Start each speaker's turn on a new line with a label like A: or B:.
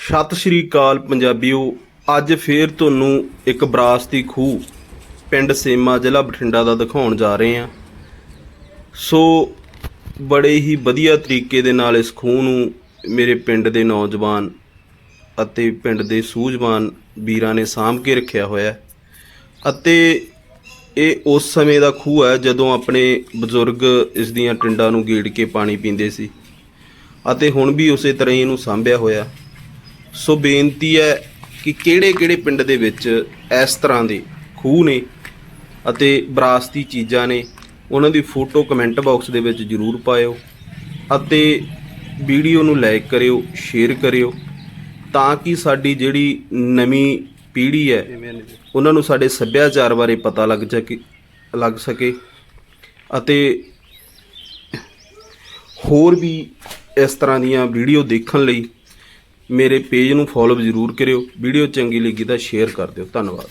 A: ਸਤਿ ਸ਼੍ਰੀ ਅਕਾਲ ਪੰਜਾਬੀਓ, ਅੱਜ ਫੇਰ ਤੁਹਾਨੂੰ ਇੱਕ ਵਿਰਾਸਤੀ ਖੂਹ ਪਿੰਡ ਸੇਮਾ ਜ਼ਿਲ੍ਹਾ ਬਠਿੰਡਾ ਦਾ ਦਿਖਾਉਣ ਜਾ ਰਹੇ ਹਾਂ। ਸੋ, ਬੜੇ ਹੀ ਵਧੀਆ ਤਰੀਕੇ ਦੇ ਨਾਲ ਇਸ ਖੂਹ ਨੂੰ ਮੇਰੇ ਪਿੰਡ ਦੇ ਨੌਜਵਾਨ ਅਤੇ ਪਿੰਡ ਦੇ ਸੂਝਵਾਨ ਵੀਰਾਂ ਨੇ ਸਾਂਭ ਕੇ ਰੱਖਿਆ ਹੋਇਆ ਅਤੇ ਇਹ ਉਸ ਸਮੇਂ ਦਾ ਖੂਹ ਹੈ ਜਦੋਂ ਆਪਣੇ ਬਜ਼ੁਰਗ ਇਸ ਦੀਆਂ ਟਿੰਡਾਂ ਨੂੰ ਗੇੜ ਕੇ ਪਾਣੀ ਪੀਂਦੇ ਸੀ ਅਤੇ ਹੁਣ ਵੀ ਉਸੇ ਤਰ੍ਹਾਂ ਹੀ ਇਹਨੂੰ ਸਾਂਭਿਆ ਹੋਇਆ। ਸੋ ਬੇਨਤੀ ਹੈ ਕਿ ਕਿਹੜੇ-ਕਿਹੜੇ ਪਿੰਡ ਦੇ ਵਿੱਚ ਇਸ ਤਰ੍ਹਾਂ ਦੇ ਖੂਹ ਨੇ ਅਤੇ ਵਿਰਾਸਤੀ ਚੀਜ਼ਾਂ ਨੇ, ਉਹਨਾਂ ਦੀ ਫੋਟੋ ਕਮੈਂਟ ਬਾਕਸ ਦੇ ਵਿੱਚ ਜਰੂਰ ਪਾਇਓ ਅਤੇ ਵੀਡੀਓ ਨੂੰ ਲਾਈਕ ਕਰਿਓ, ਸ਼ੇਅਰ ਕਰਿਓ ਤਾਂ ਕਿ ਸਾਡੀ ਜਿਹੜੀ ਨਵੀਂ ਪੀੜ੍ਹੀ ਹੈ, ਉਹਨਾਂ ਨੂੰ ਸਾਡੇ ਸੱਭਿਆਚਾਰ ਬਾਰੇ ਪਤਾ ਲੱਗ ਸਕੇ ਲੱਗ ਸਕੇ ਅਤੇ ਹੋਰ ਵੀ ਇਸ ਤਰ੍ਹਾਂ ਦੀਆਂ ਵੀਡੀਓ ਦੇਖਣ ਲਈ ਮੇਰੇ ਪੇਜ ਨੂੰ ਫੋਲੋ ਜ਼ਰੂਰ ਕਰਿਓ। ਵੀਡੀਓ ਚੰਗੀ ਲੱਗੀ ਤਾਂ ਸ਼ੇਅਰ ਕਰ ਦਿਓ। ਧੰਨਵਾਦ।